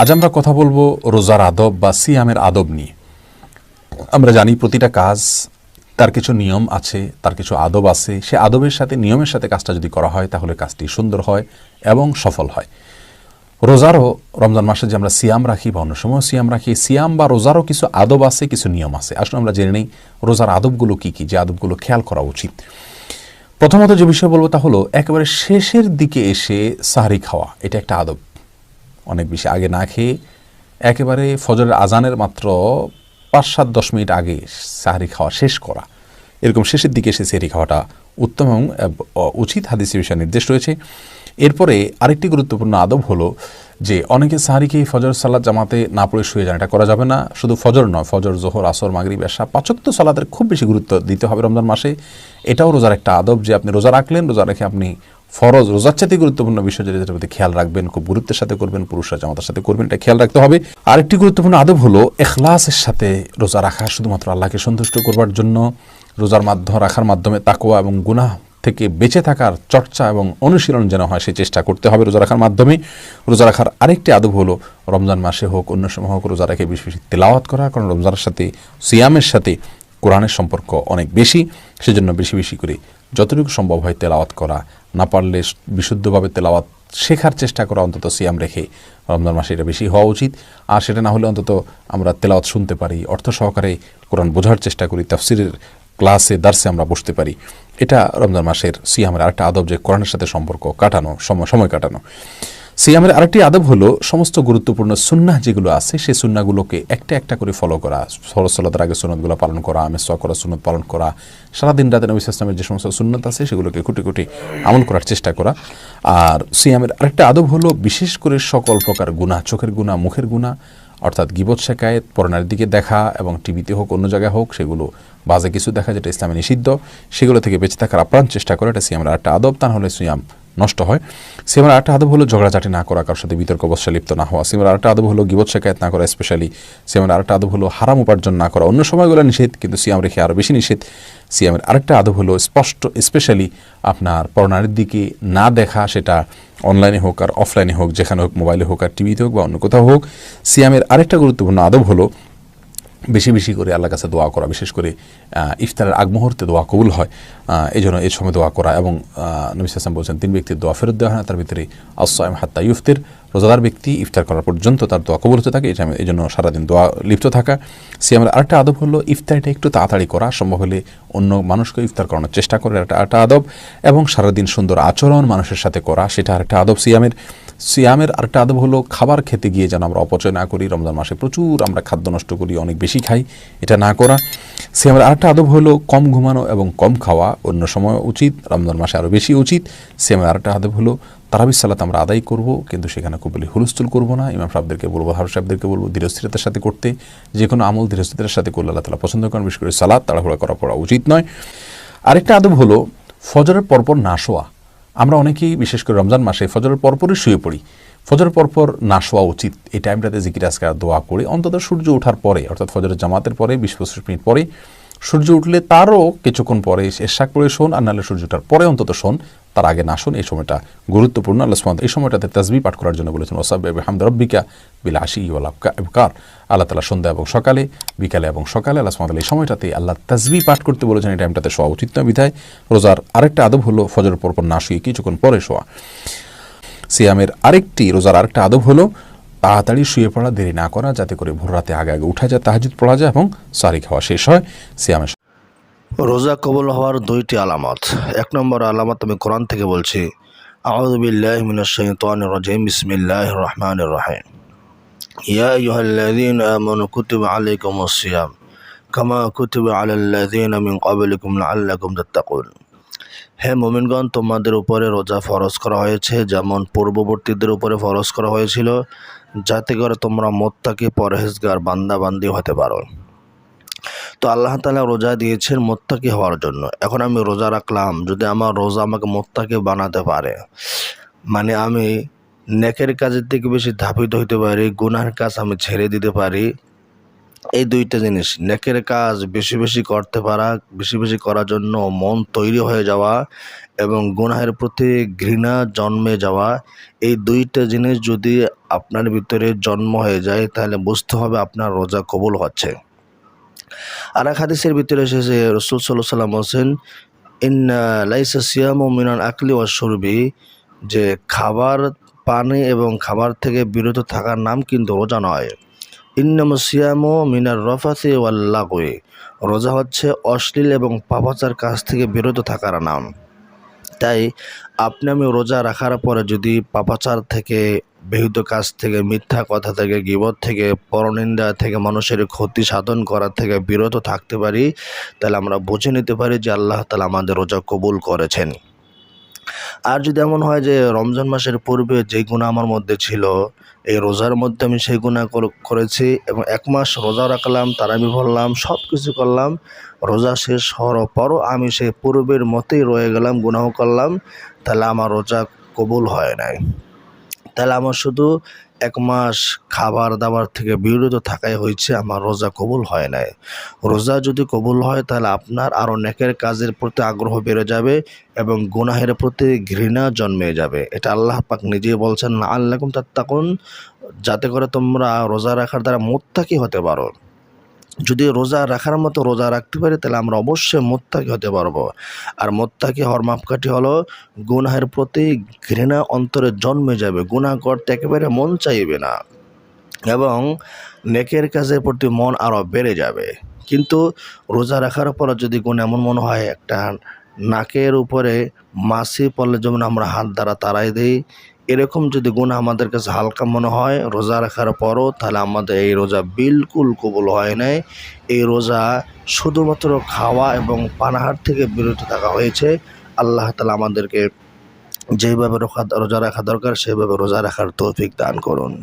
আজ আমরা কথা বলব রোজার আদব বা সিয়ামের আদব নিয়ে। আমরা জানি প্রতিটা কাজ, তার কিছু নিয়ম আছে, তার কিছু আদব আছে। সে আদবের সাথে, নিয়মের সাথে কাজটা যদি করা হয়, তাহলে কাজটি সুন্দর হয় এবং সফল হয়। রোজারও রমজান মাসে যে আমরা সিয়াম রাখি বা অন্য সময় সিয়াম রাখি, সিয়াম বা রোজারও কিছু আদব আছে, কিছু নিয়ম আছে। আসলে আমরা জেনে নেই রোজার আদবগুলো কি কি, যে আদবগুলো খেয়াল করা উচিত। প্রথমত যে বিষয় বলব তা হলো, একেবারে শেষের দিকে এসে সাহারি খাওয়া, এটা একটা আদব। অনেক বেশি আগে না খেয়ে একেবারে ফজরের আজানের মাত্র পাঁচ সাত দশ মিনিট আগে সাহারি খাওয়া শেষ করা। এরকম শেষের দিকে এসে সেহরি খাওয়াটা উত্তম এবং উচিত হাদিস বিষয়ে নির্দেশ রয়েছে। এরপরে আরেকটি গুরুত্বপূর্ণ আদব হলো যে, অনেকে সাহারি খেয়ে ফজর সালাদ জামাতে না পড়ে শুয়ে যান, এটা করা যাবে না। শুধু ফজর নয়, ফজর, জোহর, আসর, মাগরিব, এশা পাচক্য সালাদের খুব বেশি গুরুত্ব দিতে হবে রমজান মাসে। এটাও রোজার একটা আদব যে, আপনি রোজা রাখলেন, রোজা রেখে আপনি ফরজ, রোজার চাইতে গুরুত্বপূর্ণ বিষয় যেটা প্রতি খেয়াল রাখবেন, খুব গুরুত্বের সাথে করবেন, পুরুষরা জামাতার সাথে করবেন, এটা খেয়াল রাখতে হবে। আরেকটি গুরুত্বপূর্ণ আদব হলো এখলাসের সাথে রোজা রাখা, শুধুমাত্র আল্লাহকে সন্তুষ্ট করবার জন্য। রোজার মাধ্যম রাখার মাধ্যমে তাকোয়া এবং গুনাহ থেকে বেঁচে থাকার চর্চা এবং অনুশীলন যেন হয় সেই চেষ্টা করতে হবে রোজা রাখার মাধ্যমে। রোজা রাখার আরেকটি আদব হলো রমজান মাসে হোক, অন্য সময় হোক, রোজা রেখে বেশি বেশি তেলাওয়াত করা, কারণ রমজানের সাথে, সিয়ামের সাথে কোরআনের সম্পর্ক অনেক বেশি। সেজন্য বেশি বেশি করে যতটুকু সম্ভব হয় তেলাওয়াত করা না পারলে বিশুদ্ধভাবে তেলাওয়াত শেখার চেষ্টা করা অন্তত সিয়াম রেখে রমজান মাসে এটা বেশি হওয়া উচিত। আর সেটা না হলে অন্তত আমরা তেলাওয়াত শুনতে পারি, অর্থ সহকারে কোরআন বোঝার চেষ্টা করি, তাফসিরের ক্লাসে, দার্সে আমরা বসতে পারি। এটা রমজান মাসের সিয়ামের আরেকটা আদব যে কোরআনের সাথে সম্পর্ক কাটানো, সময় কাটানো। সিয়ামের আরেকটি আদব হলো সমস্ত গুরুত্বপূর্ণ সুন্নাহ যেগুলো আছে, সেই সুন্নাগুলোকে একটা একটা করে ফলো করা। সরসলাতের আগে সুন্নতগুলো পালন করা আমেসা করা, সুন্নত পালন করা, সারাদিন রাতে নবী ইসলামের যে সমস্ত সুন্নত আছে সেগুলোকে কুটি কুটি আমল করার চেষ্টা করা। আর সিয়ামের আরেকটা আদব হলো বিশেষ করে সকল প্রকার গুণা চোখের গুণা মুখের গুণা অর্থাৎ গিবত শেখায় পরনার দিকে দেখা এবং টিভিতে হোক, অন্য জায়গায় হোক, সেগুলো বাজে কিছু দেখা যেটা ইসলামে নিষিদ্ধ, সেগুলো থেকে বেঁচে থাকার আপ্রাণ চেষ্টা করে, এটা সিয়ামের একটা আদব। তা হলে সিয়াম নষ্ট হয়। সিয়ামের আরেকটা আদব হলো ঝগড়াঝাটি না করা, কারোর সাথে বিতর্ক, অবশ্যই লিপ্ত না হওয়া। সিয়ামের আরেকটা আদব হলো গিবত শেখায়ত না করা স্পেশালি সিয়ামের আরেকটা আদব হলো হারাম উপার্জন না করা। অন্য সময়গুলো নিষেধ, কিন্তু সিয়াম রেখে আরও বেশি নিষেধ। সিয়ামের আরেকটা আদব হলো স্পষ্ট স্পেশালি আপনার পরনারীর দিকে না দেখা, সেটা অনলাইনে হোক আর অফলাইনে হোক, যেখানে হোক মোবাইলে হোক আর টিভিতে হোক বা অন্য কোথাও হোক। সিয়ামের আরেকটা গুরুত্বপূর্ণ আদব হলো বেশি বেশি করে আল্লাহ কাছে দোয়া করা, বিশেষ করে ইফতারের আগ মুহূর্তে দোয়া কবুল হয় এই জন্য এই সময় দোয়া করা এবং নবিস হাসান বলছেন, তিন ব্যক্তির দোয়া ফেরত দেওয়া হয় না, তার ভিতরে আসসাইম হাত্তা ইফতির রোজাদার ব্যক্তি ইফতার করার পর্যন্ত তার দোয়া কবুল হতে থাকে, এটা এই জন্য সারাদিন দোয়া লিপ্ত থাকা। সিয়ামের আরেকটা আদব হলো ইফতারটা একটু তাড়াতাড়ি করা, সম্ভব হলে অন্য মানুষকে ইফতার করানোর চেষ্টা করে একটা আরেকটা আদব। এবং সারাদিন সুন্দর আচরণ মানুষের সাথে করা, সেটা আরেকটা আদব সিয়ামের। সিয়ামের আরেকটা আদব হলো খাবার খেতে গিয়ে যেন আমরা অপচয় না করি, রমজান মাসে প্রচুর আমরা খাদ্য নষ্ট করি, অনেক বেশি খাই, এটা না করা। সিয়ামের আরেকটা আদব হলো কম ঘুমানো এবং কম খাওয়া, অন্য সময় উচিত, রমজান মাসে আরও বেশি উচিত। সিয়ামের আরেকটা আদব হলো তারাবিস সালাত আমরা আদায় করব, কিন্তু সেখানে খুব বেশি হুলস্থুল করব না। ইমাম সাহেবদেরকে বলব হার সাহেবদেরকে বলব, ধীরস্থিরতার সাথে করতে। যে কোনো আমল ধীরস্থিরতার সাথে করলে আল্লাহ তালা পছন্দ করেন, বিশেষ করে সালাদ তাড়াহুড়া করা পড়া উচিত নয়। আরেকটা আদব হলো, ফজরের পরপর না শোয়া। আমরা অনেকেই, বিশেষ করে রমজান মাসে, ফজরের পরপরই শুয়ে পড়ি। ফজরের পরপর না শোয়া উচিত। এই টাইমটাতে জিকির, আজকার, দোয়া করে অন্তত সূর্য ওঠার পরে, অর্থাৎ ফজরের জামাতের পরে, বিশ পঁচিশ মিনিট পরে সূর্য উঠলে তারও কিছুক্ষণ পরে এরশাক পরে শোন আর নাহলে সূর্য ওঠার পরে অন্তত শোন, তার আগে না শোন, এই সময়টা গুরুত্বপূর্ণ। আল্লাহ সুবহানাহু এই সময়টাতে তাজবি পাঠ করার জন্য বলেছেন ওসাব হামদ রব্বিকা বিল আশি ওয়ালাবকার আল্লাহ তালা সন্ধ্যা এবং সকালে, বিকালে এবং সকালে আল্লাহ সুবহানাহু এই সময়টাতে আল্লাহ তাজবি পাঠ করতে বলেছেন, এই টাইমটাতে শোয়া উচিত নয় বিধায়। রোজার আরেকটা আদব হলো ফজরের পরপর না শুয়ে কিছুক্ষণ পরে শোয়া। সিয়ামের আরেকটি, রোজার আরেকটা আদব হলো তাড়াতাড়ি শুয়ে পড়া, দেরি না করা, যাতে করে ভোর রাতে আগে আগে উঠা যায়, তাহাজুদ পড়া যায় এবং সারি খাওয়া শেষ হয়। সিয়ামের রোজা কবল হওয়ার দুইটি আলামত। এক নম্বর আলামত আমি কোরআন থেকে বলছি আউযুবিল্লাহি মিনাশ শাইতানির রাজিম, বিসমিল্লাহির রহমানির রহিম। ইয়া আইয়ুহাল্লাযীনা আমানু কুতিবা কামা কুতিবা আলাল্লাযীনা মিন ক্বাবলিকুম লাআল্লাকুম তাত্তাকুন। হে মুমিনগণ, তোমাদের উপরে রোজা ফরজ করা হয়েছে, যেমন পূর্ববর্তীদের উপরে ফরজ করা হয়েছিল, যাতে করে তোমরা মোত্তাকি পরহেজগার বান্দা বান্দি হতে পারো। তো আল্লাহ তালা রোজা দিয়েছেন মোত্তাকি হওয়ার জন্য। এখন আমি রোজা রাখলাম, যদি আমার রোজা আমাকে মোত্তাকি বানাতে পারে। মানে আমি নেকের কাজের থেকে বেশি ধাপিত হইতে পারি, গুনার কাজ আমি ছেড়ে দিতে পারি। এই দুইটা জিনিস, নেকের কাজ বেশি বেশি করতে পারা, বেশি বেশি করার জন্য মন তৈরি হয়ে যাওয়া এবং গুনাহের প্রতি ঘৃণা জন্মে যাওয়া, এই দুইটা জিনিস যদি আপনার ভিতরে জন্ম হয়ে যায়, তাহলে বুঝতে হবে আপনার রোজা কবুল হচ্ছে। আর এক হাদিসের ভিতরে এসেছে, রসুল সাল্লাহ সাল্লাম বলছেন, ইন্না লাইসা সিয়াম মিনান আকলি ও সুরবি যে খাবার, পানি এবং খাবার থেকে বিরত থাকার নাম কিন্তু রোজা নয়। ইন্নাম সিয়াম মিনার রফাতে ওয়াল্লাগুয়ে রোজা হচ্ছে অশ্লীল এবং পাপাচার কাজ থেকে বিরত থাকার নাম। তাই আপনি আমি রোজা রাখার পরে যদি পাপাচার থেকে বিহিত কাজ থেকে, মিথ্যা কথা থেকে, গিবত থেকে, পরনিন্দা থেকে, মানুষের ক্ষতি সাধন করা থেকে বিরত থাকতে পারি, তাহলে আমরা বুঝে নিতে পারি যে আল্লাহ তালা আমাদের রোজা কবুল করেছেন। আর যদি এমন হয় যে রমজান মাসের পূর্বে যে গুণা আমার মধ্যে ছিল, এই রোজার মধ্যে আমি সেই গুণা করেছি এবং এক মাস রোজা রাখলাম তার আমি ভরলাম সব কিছু করলাম, রোজা শেষ হওয়ার পরও আমি সেই পূর্বের মতেই রয়ে গেলাম, গুনাহ করলাম, তাহলে আমার রোজা কবুল হয় নাই। তাহলে আমার শুধু এক মাস খাবার দাবার থেকে বিরত থাকাই হয়েছে, আমার রোজা কবুল হয় নাই। রোজা যদি কবুল হয়, তাহলে আপনার আরও নেকের কাজের প্রতি আগ্রহ বেড়ে যাবে এবং গুনাহের প্রতি ঘৃণা জন্মে যাবে। এটা আল্লাহ পাক নিজেই বলছেন না আল্লাহকুম তাত্তাকুন যাতে করে তোমরা রোজা রাখার দ্বারা মোত্তাকি হতে পারো। যদি রোজা রাখার মতো রোজা রাখতে পারি, তাহলে আমরা অবশ্যই মোত্তাকি হতে পারব। আর মোত্তাকি হওয়ার মাপকাঠি হলো, গুনাহের প্রতি ঘৃণা অন্তরে জন্মে যাবে। গুনাহ করতে একেবারে মন চাইবে না এবং নেকের কাজের প্রতি মন আরও বেড়ে যাবে। কিন্তু রোজা রাখার পর যদি গুণ এমন মনে হয়, একটা নাকের উপরে মাছি পড়লে যেমন আমরা হাত দ্বারা তাড়াই দিই এরকম যদি গুণ আমাদের কাছে হালকা মনে হয়, রোজা রাখার পরও, তাহলে আমাদের এই রোজা বিলকুল কবুল হয় নাই। এই রোজা শুধুমাত্র খাওয়া এবং পানাহার থেকে বিরত থাকা হয়েছে। আল্লাহ তালা আমাদেরকে যেভাবে রোজা রাখা দরকার, সেভাবে রোজা রাখার তৌফিক দান করুন।